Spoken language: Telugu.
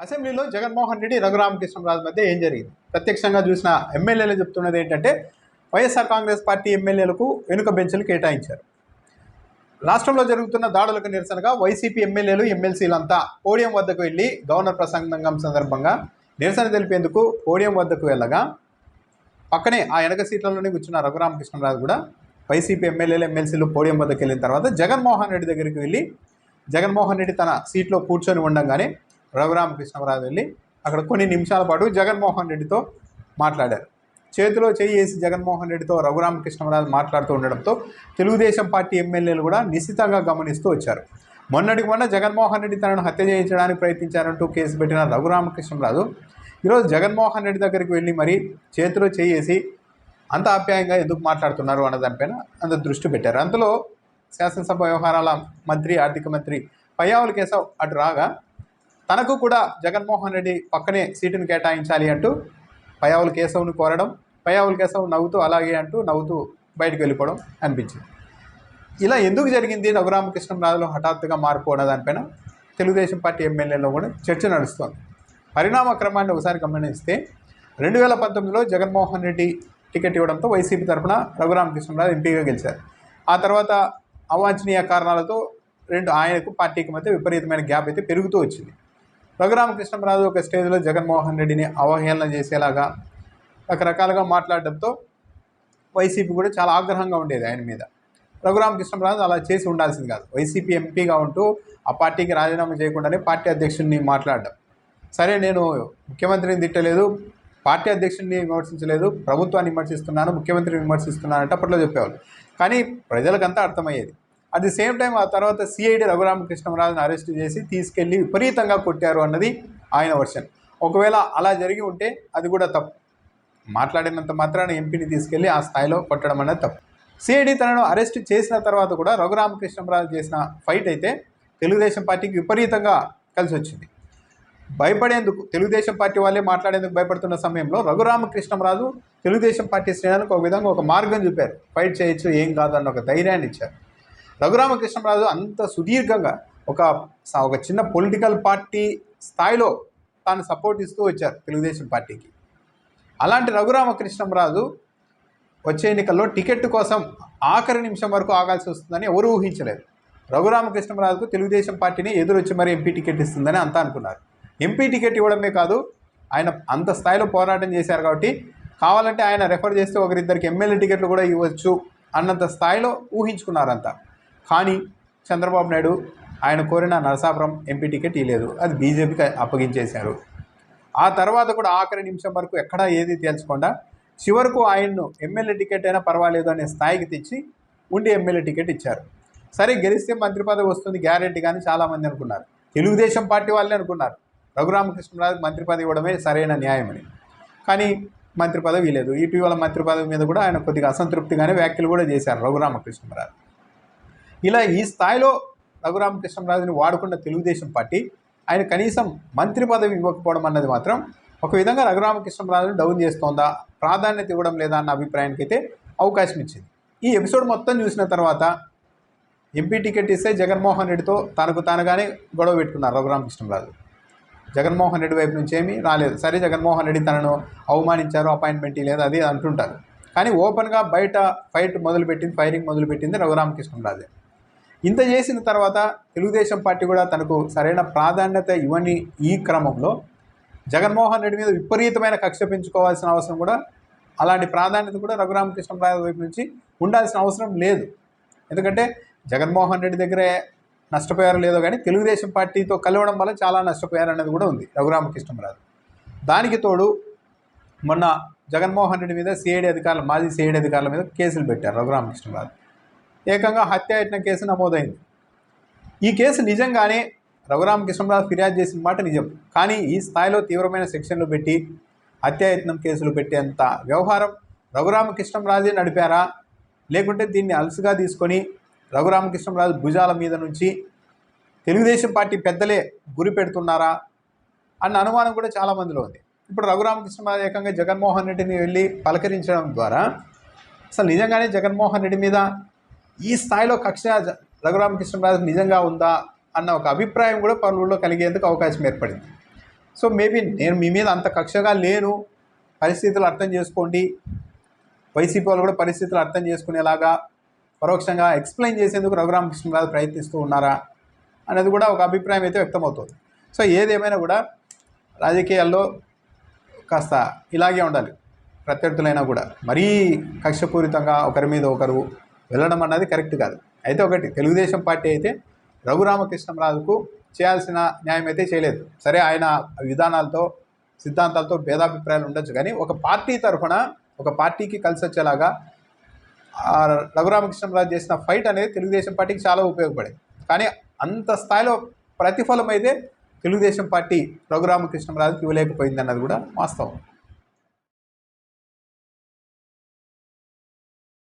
అసెంబ్లీలో జగన్మోహన్ రెడ్డి రఘురామకృష్ణరాజు మధ్య ఏం జరిగింది? ప్రత్యక్షంగా చూసిన ఎమ్మెల్యేలు చెప్తున్నది ఏంటంటే వైఎస్ఆర్ కాంగ్రెస్ పార్టీ ఎమ్మెల్యేలకు వెనుక బెంచ్లు కేటాయించారు. రాష్ట్రంలో జరుగుతున్న దాడులకు నిరసనగా వైసీపీ ఎమ్మెల్యేలు ఎమ్మెల్సీలంతా పోడియం వద్దకు వెళ్ళి గవర్నర్ ప్రసంగం సందర్భంగా నిరసన తెలిపేందుకు పోడియం వద్దకు వెళ్ళగా పక్కనే ఆ వెనక సీట్లలోనే కూర్చున్న రఘురామకృష్ణరాజు కూడా వైసీపీ ఎమ్మెల్యేలు ఎమ్మెల్సీలు పోడియం వద్దకు వెళ్ళిన తర్వాత జగన్మోహన్ రెడ్డి దగ్గరికి వెళ్ళి జగన్మోహన్ రెడ్డి తన సీట్లో కూర్చొని ఉండగానే రఘురామకృష్ణరాజు వెళ్ళి అక్కడ కొన్ని నిమిషాల పాటు జగన్మోహన్ రెడ్డితో మాట్లాడారు. చేతిలో చేయి వేసి జగన్మోహన్ రెడ్డితో రఘురామకృష్ణరాజు మాట్లాడుతూ ఉండడంతో తెలుగుదేశం పార్టీ ఎమ్మెల్యేలు కూడా నిశ్చితంగా గమనిస్తూ వచ్చారు. మొన్నటికి మొన్న జగన్మోహన్ రెడ్డి తనను హత్య చేయించడానికి ప్రయత్నించారంటూ కేసు పెట్టిన రఘురామకృష్ణరాజు ఈరోజు జగన్మోహన్ రెడ్డి దగ్గరికి వెళ్ళి మరి చేతిలో చేయేసి అంత ఆప్యాయంగా ఎందుకు మాట్లాడుతున్నారు అన్న దానిపైన అంత దృష్టి పెట్టారు. అందులో శాసనసభ వ్యవహారాల మంత్రి ఆర్థిక మంత్రి పయ్యావుల కేశవ్ అటు రాగా తనకు కూడా జగన్మోహన్ రెడ్డి పక్కనే సీటును కేటాయించాలి అంటూ పయావుల కేశవ్ను కోరడం పయావుల కేశవ్ నవ్వుతూ అలాగే అంటూ నవ్వుతూ బయటకు వెళ్ళిపోవడం అనిపించింది. ఇలా ఎందుకు జరిగింది? రఘురామకృష్ణరాజులో హఠాత్తుగా మార్పు అన్న దానిపైన తెలుగుదేశం పార్టీ ఎమ్మెల్యేలో కూడా చర్చ నడుస్తోంది. పరిణామ క్రమాన్ని ఒకసారి గమనిస్తే రెండు వేల పంతొమ్మిదిలో జగన్మోహన్ రెడ్డి టికెట్ ఇవ్వడంతో వైసీపీ తరఫున రఘురామకృష్ణరాజు ఎంపీగా గెలిచారు. ఆ తర్వాత అవాంఛనీయ కారణాలతో రెండు ఆయనకు పార్టీకి మధ్య విపరీతమైన గ్యాప్ అయితే పెరుగుతూ వచ్చింది. రఘురామకృష్ణరాజు ఒక స్టేజ్లో జగన్మోహన్ రెడ్డిని అవహేళన చేసేలాగా రకరకాలుగా మాట్లాడడంతో వైసీపీ కూడా చాలా ఆగ్రహంగా ఉండేది ఆయన మీద. రఘురామకృష్ణరాజు అలా చేసి ఉండాల్సింది కాదు. వైసీపీ ఎంపీగా ఉంటూ ఆ పార్టీకి రాజీనామా చేయకుండానే పార్టీ అధ్యక్షుడిని మాట్లాడడం. సరే నేను ముఖ్యమంత్రిని తిట్టలేదు పార్టీ అధ్యక్షుడిని విమర్శించలేదు ప్రభుత్వాన్ని విమర్శిస్తున్నాను ముఖ్యమంత్రిని విమర్శిస్తున్నాను అంటే అప్పట్లో చెప్పేవాళ్ళు. కానీ ప్రజలకంతా అర్థమయ్యేది. అట్ ది సేమ్ టైం ఆ తర్వాత సిఐడి రఘురామకృష్ణరాజును అరెస్ట్ చేసి తీసుకెళ్ళి విపరీతంగా కొట్టారు అన్నది ఆయన వర్షన్. ఒకవేళ అలా జరిగి ఉంటే అది కూడా తప్పు. మాట్లాడినంత మాత్రాన ఎంపీని తీసుకెళ్ళి ఆ స్థాయిలో కొట్టడం అనేది తప్పు. సిఐడి తనను అరెస్ట్ చేసిన తర్వాత కూడా రఘురామకృష్ణరాజు చేసిన ఫైట్ అయితే తెలుగుదేశం పార్టీకి విపరీతంగా కలిసి వచ్చింది. భయపడేందుకు తెలుగుదేశం పార్టీ వాళ్ళే మాట్లాడేందుకు భయపడుతున్న సమయంలో రఘురామకృష్ణరాజు తెలుగుదేశం పార్టీ శ్రేణులకు ఒక విధంగా ఒక మార్గం చూపారు. ఫైట్ చేయొచ్చు ఏం కాదు అన్న ఒక ధైర్యాన్ని ఇచ్చారు. రఘురామకృష్ణరాజు అంత సుదీర్ఘంగా ఒక ఒక చిన్న పొలిటికల్ పార్టీ స్థాయిలో తాను సపోర్ట్ ఇస్తూ వచ్చారు తెలుగుదేశం పార్టీకి. అలాంటి రఘురామకృష్ణరాజు వచ్చే ఎన్నికల్లో టికెట్ కోసం ఆఖరి నిమిషం వరకు ఆగాల్సి వస్తుందని ఎవరు ఊహించలేదు. రఘురామకృష్ణరాజుకు తెలుగుదేశం పార్టీని ఎదురొచ్చి మరి ఎంపీ టికెట్ ఇస్తుందని అంతా అనుకున్నారు. ఎంపీ టికెట్ ఇవ్వడమే కాదు ఆయన అంత స్థాయిలో పోరాటం చేశారు కాబట్టి కావాలంటే ఆయన రెఫర్ చేస్తే ఒకరిద్దరికి ఎమ్మెల్యే టికెట్లు కూడా ఇవ్వచ్చు అన్నంత స్థాయిలో ఊహించుకున్నారంతా. కానీ చంద్రబాబు నాయుడు ఆయన కోరిన నరసాపురం ఎంపీ టికెట్ ఇవ్వలేదు అది బీజేపీకి అప్పగించేశారు. ఆ తర్వాత కూడా ఆఖరి నిమిషం వరకు ఎక్కడా ఏది తేల్చకుండా చివరకు ఆయన్ను ఎమ్మెల్యే టికెట్ అయినా పర్వాలేదు అనే స్థాయికి తెచ్చి ఉండి ఎమ్మెల్యే టికెట్ ఇచ్చారు. సరే గెలిస్తే మంత్రి పదవి వస్తుంది గ్యారెంటీ కానీ చాలామంది అనుకున్నారు. తెలుగుదేశం పార్టీ వాళ్ళే అనుకున్నారు. రఘురామకృష్ణరాజు మంత్రి పదవి ఇవ్వడమే సరైన న్యాయమని. కానీ మంత్రి పదవి లేదు ఇటీవల మంత్రి పదవి మీద కూడా ఆయన కొద్దిగా అసంతృప్తిగానే వ్యాఖ్యలు కూడా చేశారు రఘురామకృష్ణరాజు. ఇలా ఈ స్థాయిలో రఘురామకృష్ణరాజుని వాడుకున్న తెలుగుదేశం పార్టీ ఆయన కనీసం మంత్రి పదవి ఇవ్వకపోవడం అన్నది మాత్రం ఒక విధంగా రఘురామకృష్ణరాజుని డౌన్ చేస్తోందా ప్రాధాన్యత ఇవ్వడం లేదా అన్న అభిప్రాయానికి అయితే అవకాశం ఇచ్చింది. ఈ ఎపిసోడ్ మొత్తం చూసిన తర్వాత ఎంపీ టికెట్ ఇస్తే జగన్మోహన్ రెడ్డితో తనకు తానుగానే గొడవ పెట్టుకున్నారు రఘురామకృష్ణరాజు. జగన్మోహన్ రెడ్డి వైపు నుంచి ఏమీ రాలేదు. సరే జగన్మోహన్ రెడ్డి తనను అవమానించారు అపాయింట్మెంట్ లేదు అది అంటుంటారు. కానీ ఓపెన్గా బయట ఫైట్ మొదలుపెట్టింది ఫైరింగ్ మొదలుపెట్టింది రఘురామకృష్ణరాజే. ఇంత చేసిన తర్వాత తెలుగుదేశం పార్టీ కూడా తనకు సరైన ప్రాధాన్యత ఇవ్వని ఈ క్రమంలో జగన్మోహన్ రెడ్డి మీద విపరీతమైన కక్ష పెంచుకోవాల్సిన అవసరం కూడా అలాంటి ప్రాధాన్యత కూడా రఘురామకృష్ణరాజు వైపు నుంచి ఉండాల్సిన అవసరం లేదు. ఎందుకంటే జగన్మోహన్ రెడ్డి దగ్గరే నష్టపోయారో లేదో కానీ తెలుగుదేశం పార్టీతో కలవడం వల్ల చాలా నష్టపోయారు అనేది కూడా ఉంది రఘురామకృష్ణరాజు దానికి తోడు మొన్న జగన్మోహన్ రెడ్డి మీద సిఐడి అధికారులు మాజీ సిఐడి అధికారుల మీద కేసులు పెట్టారు రఘురామకృష్ణరాజు ఏకంగా హత్యాయత్నం కేసు నమోదైంది. ఈ కేసు నిజంగానే రఘురామకృష్ణరాజు ఫిర్యాదు చేసిన మాట నిజం. కానీ ఈ స్థాయిలో తీవ్రమైన సెక్షన్లు పెట్టి హత్యాయత్నం కేసులు పెట్టేంత వ్యవహారం రఘురామకృష్ణరాజే నడిపారా? లేకుంటే దీన్ని అలసుగా తీసుకొని రఘురామకృష్ణరాజు భుజాల మీద నుంచి తెలుగుదేశం పార్టీ పెద్దలే గురి పెడుతున్నారా? అన్న అనుమానం కూడా చాలామందిలో ఉంది. ఇప్పుడు రఘురామకృష్ణరాజు ఏకంగా జగన్మోహన్ రెడ్డిని వెళ్ళి పలకరించడం ద్వారా అసలు నిజంగానే జగన్మోహన్ రెడ్డి మీద ఈ స్థాయిలో కక్ష రఘురామకృష్ణ రఘురామకృష్ణరాజు నిజంగా ఉందా అన్న ఒక అభిప్రాయం కూడా పలువురిలో కలిగేందుకు అవకాశం ఏర్పడింది. సో మేబీ నేను మీ మీద అంత కక్షగా లేను. పరిస్థితులు అర్థం చేసుకోండి. వైసీపీ వాళ్ళు కూడా పరిస్థితులు అర్థం చేసుకునేలాగా పరోక్షంగా ఎక్స్ప్లెయిన్ చేసేందుకు రఘురామకృష్ణరాజు ప్రయత్నిస్తూ ఉన్నారా అనేది కూడా ఒక అభిప్రాయం అయితే వ్యక్తమవుతుంది. సో ఏదేమైనా కూడా రాజకీయాల్లో కాస్త ఇలాగే ఉండాలి. ప్రత్యర్థులైనా కూడా మరీ కక్షపూరితంగా ఒకరి మీద ఒకరు వెళ్ళడం అన్నది కరెక్ట్ కాదు. అయితే ఒకటి తెలుగుదేశం పార్టీ అయితే రఘురామకృష్ణరాజుకు చేయాల్సిన న్యాయం అయితే చేయలేదు. సరే ఆయన విధానాలతో సిద్ధాంతాలతో భేదాభిప్రాయాలు ఉండొచ్చు కానీ ఒక పార్టీ తరఫున ఒక పార్టీకి కలిసి వచ్చేలాగా రఘురామకృష్ణరాజు చేసిన ఫైట్ అనేది తెలుగుదేశం పార్టీకి చాలా ఉపయోగపడేది. కానీ అంత స్థాయిలో ప్రతిఫలం అయితే తెలుగుదేశం పార్టీ రఘురామకృష్ణరాజుకి ఇవ్వలేకపోయింది అన్నది కూడా వాస్తవం.